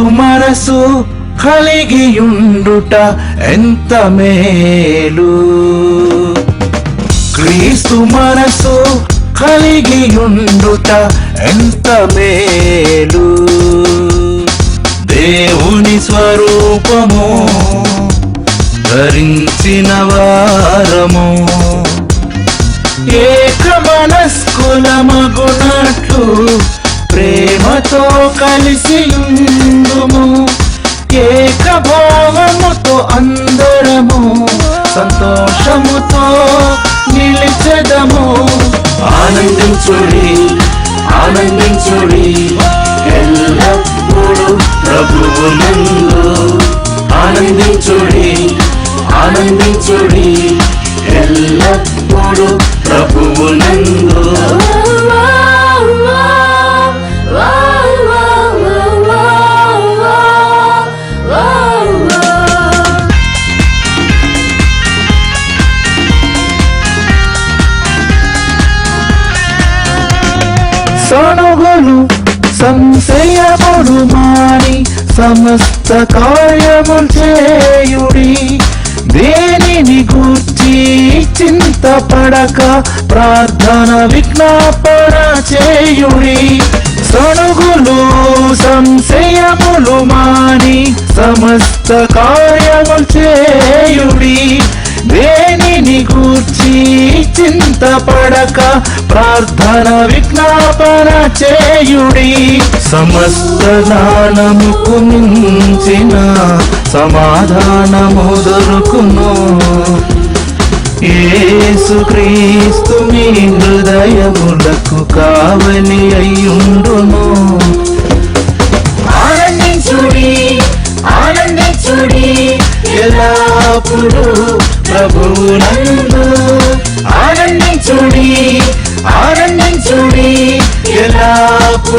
సుమరసు కలిగియుండుట ఎంత మేలు. క్రీస్తు మనసు కలిగియుండుట ఎంత మేలు. దేవుని స్వరూపము ధరించిన వారము. ఏక మనస్కులమగునట్లు ప్రేమతో కలిసి ఉందుము ఏకభావముతో అందరము సంతోషముతో నిలిచెదము. ఆనందించుడి ఆనందించుడి. సనుగులు సంశయములు మాని సమస్త కార్యములు చేయుడి. దేనిని గూర్చి చింతపడక ప్రార్థన విజ్ఞాపన చేయుడి. సనుగులు సంశయములు మాని సమస్త కార్యములు చేయుడి. చింతపడక ప్రార్థన విజ్ఞాపన చేయుడి. సమస్త జ్ఞానముకు మించిన సమాధానము దొరుకును యేసుక్రీస్తు మీ హృదయములకు కావలి అయ్యుండును. ఆనందించుడి ఆనందించుడి. ఎల్లప్పుడూ ప్రభునందు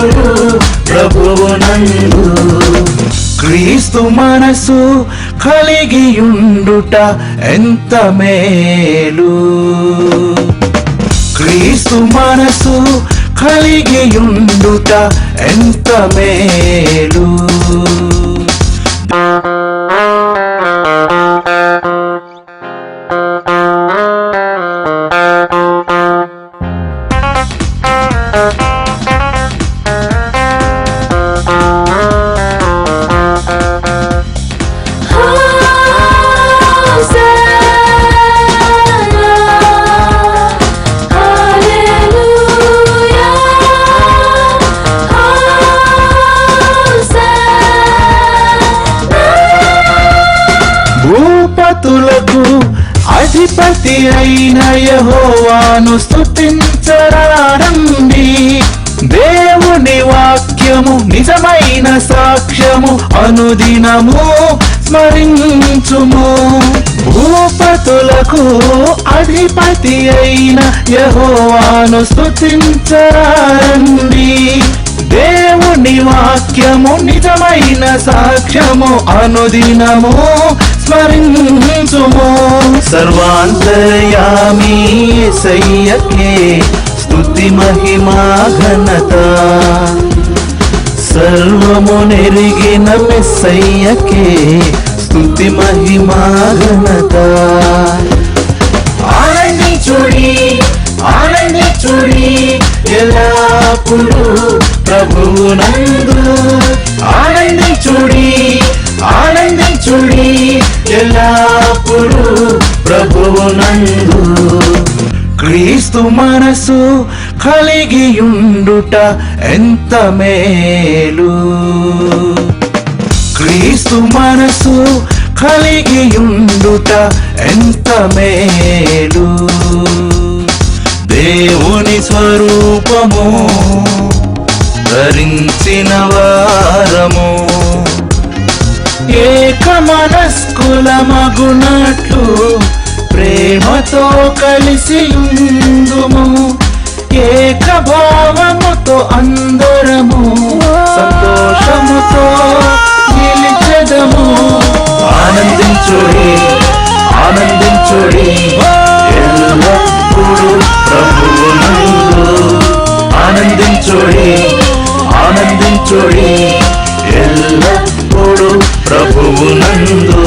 ఎల్లప్పుడూ ప్రభువునందు క్రీస్తు మనసు కలిగియుండుట ఎంత మేలు. క్రీస్తు మనసు కలిగియుండుట ఎంత మేలు. జాతులకు అధిపతి అయిన యహోవాను స్థుతించరారండి దేవుని వాక్యము నిజమైన సాక్ష్యము అనుదినము స్మరించుము. భూపతులకు అధిపతి అయిన యహోవాను స్తుతించరారండి దేవుని వాక్యము నిజమైన సాక్ష్యము అనుదినము స్మరించుము. సర్వాంతర్యామి సయ్యకే స్తుతి మహిమా ఘనత. సర్వము నెరిగిన మెస్సయ్యకే స్తుతి మహిమా ఘనత. ఆనందించుడి ఆనందించుడి ఎల్లప్పుడూ ప్రభువునందు ఆనందించుడి ఆనందించుడి ఎల్లప్పుడూ ప్రభువునందు క్రీస్తు మనసు కలిగియుండుట ఎంత మేలు. క్రీస్తు మనసు కలిగియుండుట ఎంత మేలు. దేవుని స్వరూపము ధరించిన వారము. ఏక మనస్కులమగునట్లు ప్రేమతో కలిసి ఉందుము ఏక భావముతో అందరము సంతోషముతో నిలిచెదము. ఆనందించుడి ఆనందించుడి. ఆనందించుడి ఆనందించుడి ఎల్లప్పుడూ ప్రభువునందు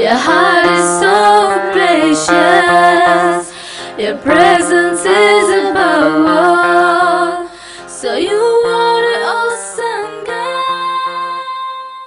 Your heart is so gracious. Your presence is above all.